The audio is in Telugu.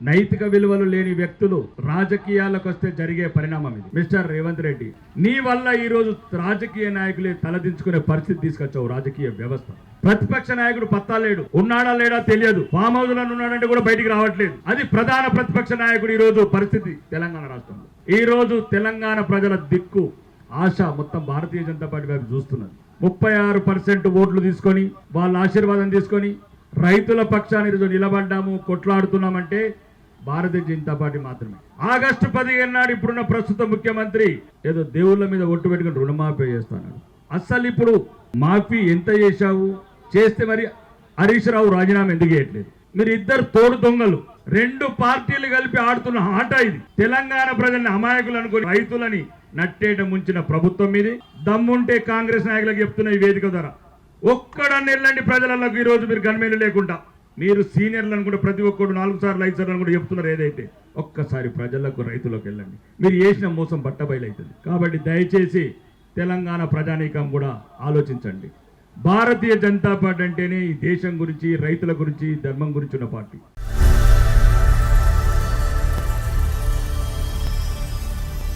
నైతిక విలువలు లేని వ్యక్తులు రాజకీయాలకు వస్తే జరిగే పరిణామం ఇది. మిస్టర్ రేవంత్ రెడ్డి నీ వల్ల ఈరోజు రాజకీయ నాయకులే తలదించుకునే పరిస్థితి తీసుకొచ్చావు రాజకీయ వ్యవస్థ. ప్రతిపక్ష నాయకుడు పత్తా లేడు. ఉన్నాడా లేడా తెలియదు. ఫామ్ హౌస్లో ఉన్నాడంటే కూడా బయటికి రావట్లేదు. అది ప్రధాన ప్రతిపక్ష నాయకుడు ఈ రోజు పరిస్థితి తెలంగాణ రాష్ట్రంలో. ఈ రోజు తెలంగాణ ప్రజల దిక్కు ఆశ మొత్తం భారతీయ జనతా పార్టీ వైపు చూస్తున్నది. ముప్పై ఆరు పర్సెంట్ ఓట్లు తీసుకొని వాళ్ళ ఆశీర్వాదం తీసుకొని రైతుల పక్షాన్ని నిలబడ్డాము కొట్లాడుతున్నామంటే భారతీయ జనతా పార్టీ మాత్రమే. ఆగస్టు పదిహేను నాడు ఇప్పుడున్న ప్రస్తుత ముఖ్యమంత్రి ఏదో దేవుళ్ళ మీద ఒట్టు పెట్టుకుని రుణమాఫీ చేస్తాను అస్సలు ఇప్పుడు మాఫీ ఎంత చేశావు? చేస్తే మరి హరీష్ రావు రాజీనామా ఎందుకు చేయట్లేదు? మీరు ఇద్దరు తోడు దొంగలు. రెండు పార్టీలు కలిపి ఆడుతున్న ఆట ఇది. తెలంగాణ ప్రజల్ని అమాయకులు అనుకుని రైతులని నట్టేట ముంచిన ప్రభుత్వం ఇది. దమ్ముంటే కాంగ్రెస్ నాయకులకు చెప్తున్న ఈ వేదిక ద్వారా. ఒక్కడ వెళ్ళండి ప్రజలకు ఈరోజు మీరు గన్మేలు లేకుండా మీరు సీనియర్లను కూడా ప్రతి ఒక్కడు నాలుగు సార్లు ఐదు సార్లు కూడా చెప్తున్నారు ఏదైతే. ఒక్కసారి ప్రజలకు రైతులకు వెళ్ళండి. మీరు చేసిన మోసం బట్టబయలవుతుంది కాబట్టి దయచేసి తెలంగాణ ప్రజానీకం కూడా ఆలోచించండి. భారతీయ జనతా పార్టీ అంటేనే ఈ దేశం గురించి రైతుల గురించి ధర్మం గురించి ఉన్న పార్టీ.